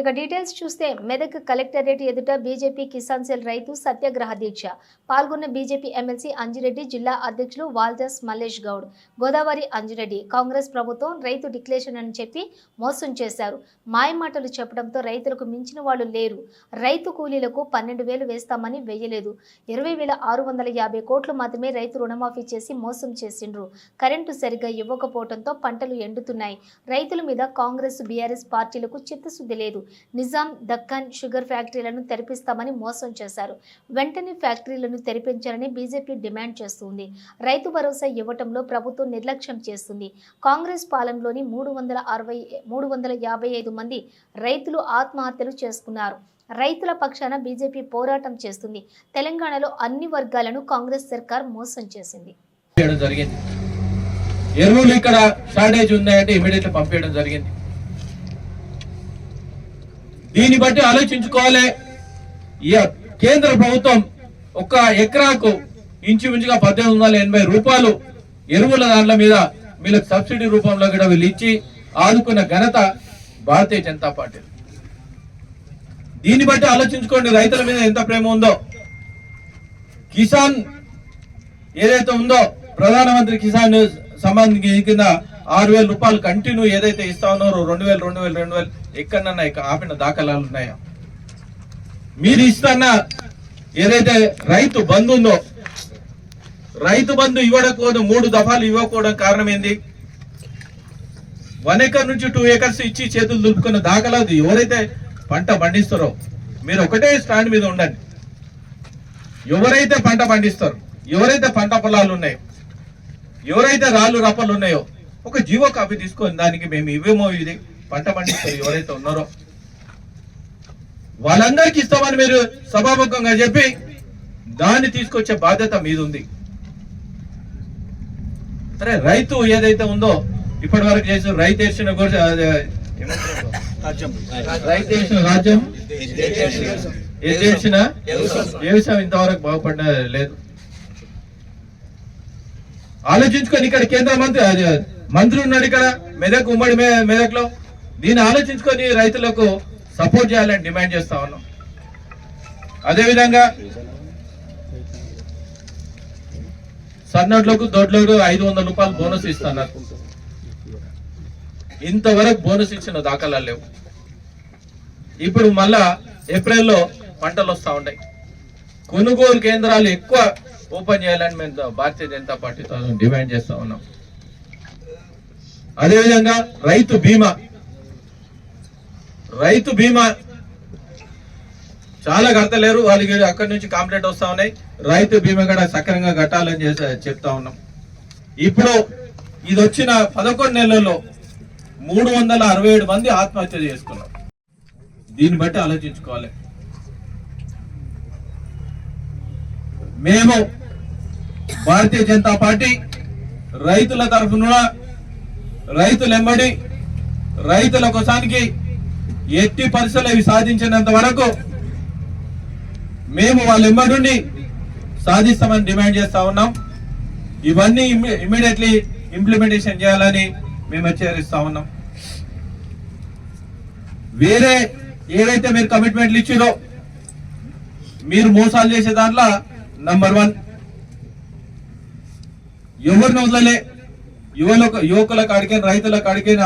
ఇక డీటెయిల్స్ చూస్తే మెదక్ కలెక్టరేట్ ఎదుట బీజేపీ కిసాన్ సెల్ రైతు సత్యాగ్రహ దీక్ష. పాల్గొన్న బీజేపీ ఎమ్మెల్సీ అంజిరెడ్డి జిల్లా అధ్యక్షులు వాల్జస్ మల్లేష్ గౌడ్. గోదావరి అంజిరెడ్డి కాంగ్రెస్ ప్రభుత్వం రైతు డిక్లేషన్ అని చెప్పి మోసం చేశారు. మాయమాటలు చెప్పడంతో రైతులకు మించిన వాళ్ళు లేరు. రైతు కూలీలకు పన్నెండు వేలు వేస్తామని వేయలేదు ఇరవై వేల ఆరు వందల యాభై కోట్లు మాత్రమే రైతు రుణమాఫీ చేసి మోసం చేసిండ్రు. కరెంటు సరిగ్గా ఇవ్వకపోవడంతో పంటలు ఎండుతున్నాయి. రైతుల మీద కాంగ్రెస్ బీఆర్ఎస్ పార్టీలకు చిత్తశుద్ధి లేదు. నిజాం దక్కన్ షుగర్ ఫ్యాక్టరీలను తెరిపిస్తామని మోసం చేశారు. వెంటనే ఫ్యాక్టరీలను తెరిపించాలని బీజేపీ డిమాండ్ చేస్తుంది. రైతు భరోసా ఇవ్వటంలో ప్రభుత్వం నిర్లక్ష్యం చేస్తుంది. కాంగ్రెస్ పాలనలోని మూడు వందల అరవై మూడు వందల యాభై ఐదు మంది రైతులు ఆత్మహత్యలు చేసుకున్నారు. రైతుల పక్షాన బీజేపీ పోరాటం చేస్తుంది. తెలంగాణలో అన్ని వర్గాలను కాంగ్రెస్ సర్కార్ మోసం చేసింది. జరిగింది. ఎరువులు ఇక్కడ షార్టేజ్ ఉన్నాయంటే ఇమీడియట్ పంపించడం జరిగింది. దీన్ని బట్టి ఆలోచించుకోవాలి. కేంద్ర ప్రభుత్వం ఒక ఎకరాకు ఇంచుమించుగా పద్దెనిమిది వందల ఎనభై రూపాయలు ఎరువుల దాంట్ల మీద వీళ్ళకి సబ్సిడీ రూపంలో కూడా వీళ్ళు ఇచ్చి ఆదుకున్న ఘనత భారతీయ జనతా పార్టీ. దీన్ని బట్టి ఆలోచించుకోండి రైతుల మీద ఎంత ప్రేమ ఉందో. కిసాన్ ఏదైతే ఉందో ప్రధానమంత్రి కిసాన్ సమ్మాన్ కింద ఆరు వేల రూపాయలు కంటిన్యూ ఏదైతే ఇస్తా ఉన్నారో రెండు వేలు రెండు వేలు రెండు వేలు ఎక్కడన్నా ఇక ఆపిన దాఖలాలు ఉన్నాయా? మీరు ఇస్తున్న ఏదైతే రైతు బంధు ఉందో రైతు బంధు ఇవ్వకపోవడం మూడు దఫాలు ఇవ్వకపోవడం కారణం ఏంది వన్ ఎకర్ నుంచి టూ ఎకర్స్ ఇచ్చి చేతులు దులుపుకున్న దాఖలాది ఎవరైతే పంట పండిస్తారో మీరు ఒకటే స్టాండ్ మీద ఉండండి. ఎవరైతే పంట పండిస్తారో ఎవరైతే పంట పొలాలు ఉన్నాయో ఎవరైతే రాళ్ళు రప్పలు ఉన్నాయో ఒక జీవో కాపీ తీసుకొని దానికి మేము ఇవేమో ఇది. పంట పండిస్తారు ఎవరైతే ఉన్నారో. వాళ్ళందరికీ ఇస్తామని మీరు సభాముఖంగా చెప్పి దాన్ని తీసుకొచ్చే బాధ్యత మీద ఉంది సరే రైతు ఏదైతే ఉందో ఇప్పటి వరకు చేసిన రైతు వేసిన? రైతు వేసిన రాజ్యం ఏది చేసినా వ్యవసాయం ఇంతవరకు బాగుపడిన లేదు. ఆలోచించుకొని ఇక్కడ కేంద్ర మంత్రి మంత్రి ఉన్నాడు ఇక్కడ మెదక్ ఉమ్మడి మె- మెదక్లో దీన్ని ఆలోచించుకొని రైతులకు సపోర్ట్ చేయాలని డిమాండ్ చేస్తా ఉన్నాం. అదేవిధంగా సన్నోట్లకు దొడ్లకు ఐదు వందల రూపాయలు బోనస్ ఇస్తున్నారు. ఇంతవరకు బోనస్ ఇచ్చిన దాఖలాలు లేవు. ఇప్పుడు మళ్ళా ఏప్రిల్లో పంటలు వస్తూ ఉన్నాయి. కొనుగోలు కేంద్రాలు ఎక్కువ ఓపెన్ చేయాలని మేము భారతీయ జనతా పార్టీతో డిమాండ్ చేస్తా ఉన్నాం. అదేవిధంగా రైతు బీమా రైతు బీమా చాలా కడతలేరు. వాళ్ళకి అక్కడి నుంచి కంప్లైంట్ వస్తా ఉన్నాయి. రైతు బీమా కూడా సక్రమంగా కట్టాలని చేసి చెప్తా ఉన్నాం. ఇప్పుడు ఇది వచ్చిన పదకొండు నెలల్లో మూడు వందల అరవై ఏడు మంది ఆత్మహత్య చేసుకున్నారు. దీన్ని బట్టి ఆలోచించుకోవాలి. మేము భారతీయ జనతా పార్టీ రైతుల తరఫున రైతులెంబడి రైతుల కోసానికి ఎట్టి పరిస్థితులు ఇవి సాధించినంత వరకు మేము వాళ్ళ ఇమ్మడుండి సాధిస్తామని డిమాండ్ చేస్తా ఉన్నాం. ఇవన్నీ ఇమ్మీడియట్లీ ఇంప్లిమెంటేషన్ చేయాలని మేము హెచ్చరిస్తా ఉన్నాం. వేరే ఏదైతే మీరు కమిట్మెంట్లు ఇచ్చిరో మీరు మోసాలు చేసే దాంట్లో నంబర్ వన్. ఎవరిని వదలలే? యువలకు యువకుల అడిగిన రైతుల అడిగిన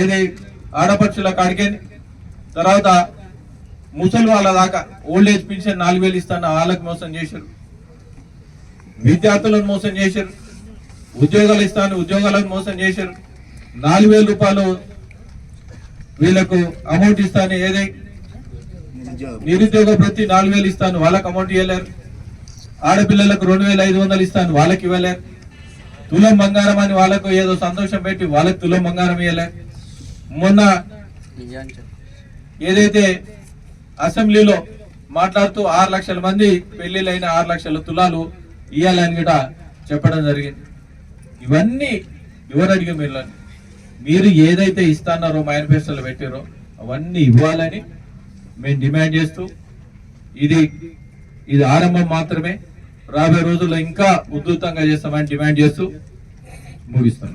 ఏదైతే ఆడపడుచుల కాడికే తర్వాత ముసలి వాళ్ళ దాకా ఓల్డ్ ఏజ్ పెన్షన్ నాలుగు వేలు ఇస్తాను వాళ్ళకి మోసం చేశారు. విద్యార్థులను మోసం చేశారు. ఉద్యోగాలు ఇస్తాను ఉద్యోగాలను మోసం చేశారు. నాలుగు వేల రూపాయలు వీళ్ళకు అమౌంట్ ఇస్తాను ఏదై? నిరుద్యోగ ప్రతి నాలుగు వేలు ఇస్తాను వాళ్ళకి అమౌంట్ ఇవ్వలేరు. ఆడపిల్లలకు రెండు వేల ఐదు వందలు ఇస్తాను వాళ్ళకి ఇవ్వలేరు. తులం బంగారం అని వాళ్ళకు ఏదో సంతోషం పెట్టి వాళ్ళకి తులం బంగారం ఇవ్వలేరు. మొన్న ఏదైతే అసెంబ్లీలో మాట్లాడుతూ ఆరు లక్షల మంది పెళ్ళిళ్ళైన ఆరు లక్షల తులాలు ఇవ్వాలని కూడా చెప్పడం జరిగింది. ఇవన్నీ ఎవరు అడిగి మీరు మీరు ఏదైతే ఇస్తాన్నారో మేనిఫెస్టోలో పెట్టారో అవన్నీ ఇవ్వాలని మేము డిమాండ్ చేస్తూ ఇది ఇది ఆరంభం మాత్రమే. రాబోయే రోజుల్లో ఇంకా ఉధృతంగా చేస్తామని డిమాండ్ చేస్తూ ముగిస్తాం